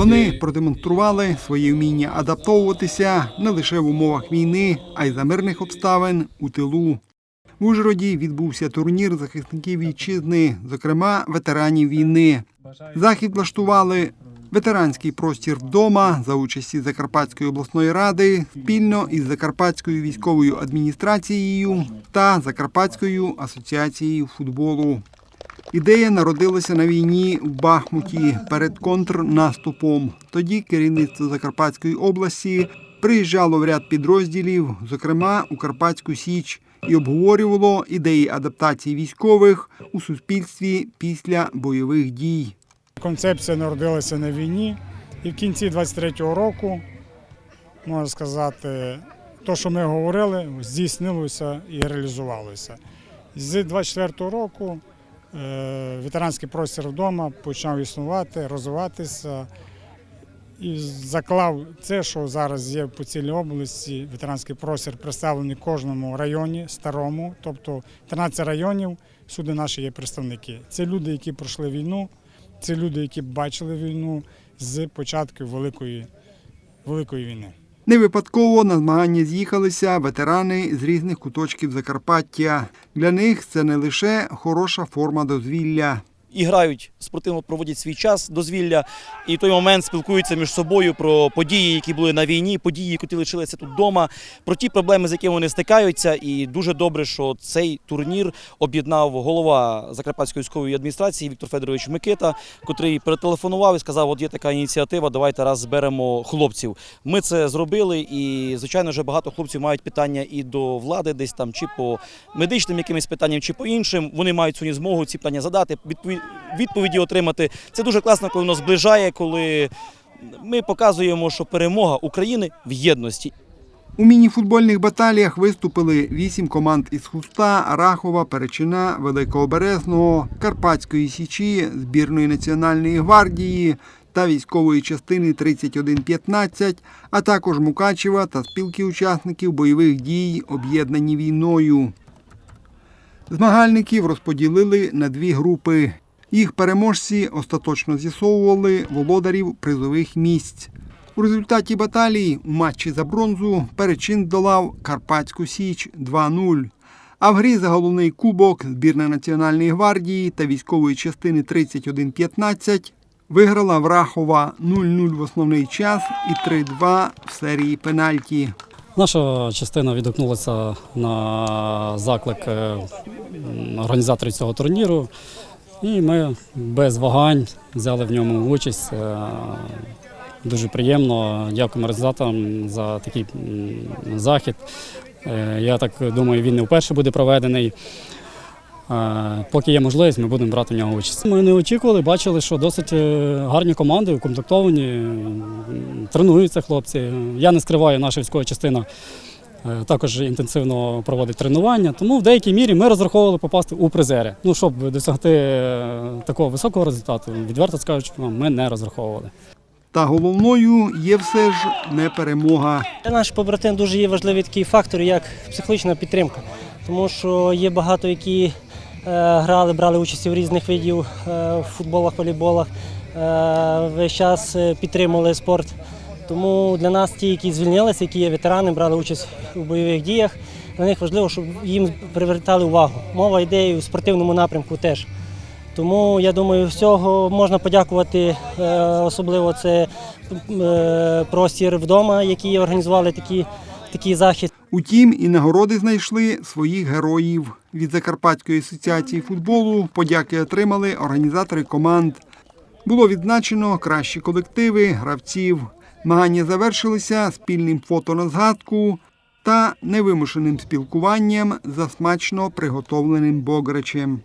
Вони продемонстрували своє вміння адаптовуватися не лише в умовах війни, а й за мирних обставин у тилу. В Ужгороді відбувся турнір захисників вітчизни, зокрема ветеранів війни. Захід влаштували ветеранський простір вдома за участі Закарпатської обласної ради спільно із Закарпатською військовою адміністрацією та Закарпатською асоціацією футболу. Ідея народилася на війні в Бахмуті перед контрнаступом. Тоді керівництво Закарпатської області приїжджало в ряд підрозділів, зокрема у Карпатську Січ, і обговорювало ідеї адаптації військових у суспільстві після бойових дій. Концепція народилася на війні, і в кінці 23-го року, можна сказати, то, що ми говорили, здійснилося і реалізувалося. З 24-го року ветеранський простір вдома почав існувати, розвиватися і заклав це, що зараз є по цілій області. Ветеранський простір представлений кожному районі, старому, тобто 13 районів, всюди наші є представники. Це люди, які пройшли війну. Це люди, які бачили війну з початку Великої, Великої війни. Не випадково на змагання з'їхалися ветерани з різних куточків Закарпаття. Для них це не лише хороша форма дозвілля. І грають спортивно, проводять свій час дозвілля, і в той момент спілкуються між собою про події, які були на війні, події, які лишилися тут вдома, про ті проблеми, з якими вони стикаються. І дуже добре, що цей турнір об'єднав голова Закарпатської військової адміністрації Віктор Федорович Микита, котрий перетелефонував і сказав: от є така ініціатива, давайте раз зберемо хлопців. Ми це зробили, і звичайно, вже багато хлопців мають питання і до влади, десь там, чи по медичним якимось питанням, чи по іншим. Вони мають сьогодні змогу ці питання задати, відпові- відповіді отримати. Це дуже класно, коли воно зближає, коли ми показуємо, що перемога України в єдності. У мініфутбольних баталіях виступили вісім команд із Хуста, Рахова, Перечина, Великого Березного, Карпатської Січі, збірної Національної гвардії та військової частини 3115, а також Мукачева та спілки учасників бойових дій, об'єднані війною. Змагальників розподілили на дві групи. Їх переможці остаточно з'ясовували володарів призових місць. У результаті баталії у матчі за бронзу перечин долав Карпатську Січ 2-0. А в грі за головний кубок збірна Національної гвардії та військової частини 31-15 виграла Врахова 0-0 в основний час і 3-2 в серії пенальті. Наша частина відгукнулася на заклик е, організаторів цього турніру, і ми без вагань взяли в ньому участь. Е, Дуже приємно. Дякуємо організаторам за такий захід. Е, Я так думаю, він не вперше буде проведений. Е, Поки є можливість, ми будемо брати в нього участь. Ми не очікували, бачили, що досить гарні команди, укомплектовані, тренуються хлопці. Я не скриваю, наша військова частина також інтенсивно проводить тренування. Тому в деякій мірі ми розраховували попасти у призери. Ну, щоб досягти е, такого високого результату, відверто скажучи, ми не розраховували. Та головною є все ж не перемога. Для наших побратим дуже є важливий такий фактор, як психологічна підтримка. Тому що є багато, які е, грали, брали участь в різних видів е, в футболах, волейболах, е, весь час е, підтримували спорт. Тому для нас ті, які звільнилися, які є ветерани, брали участь у бойових діях, для них важливо, щоб їм привертали увагу. Мова йде і у спортивному напрямку теж. Тому я думаю, всього можна подякувати, е, особливо це е, простір вдома, які організували такі, такий захід. Утім, і нагороди знайшли своїх героїв. Від Закарпатської асоціації футболу подяки отримали організатори команд. Було відзначено кращі колективи гравців. Змагання завершилися спільним фото на згадку та невимушеним спілкуванням за смачно приготовленим бограчем.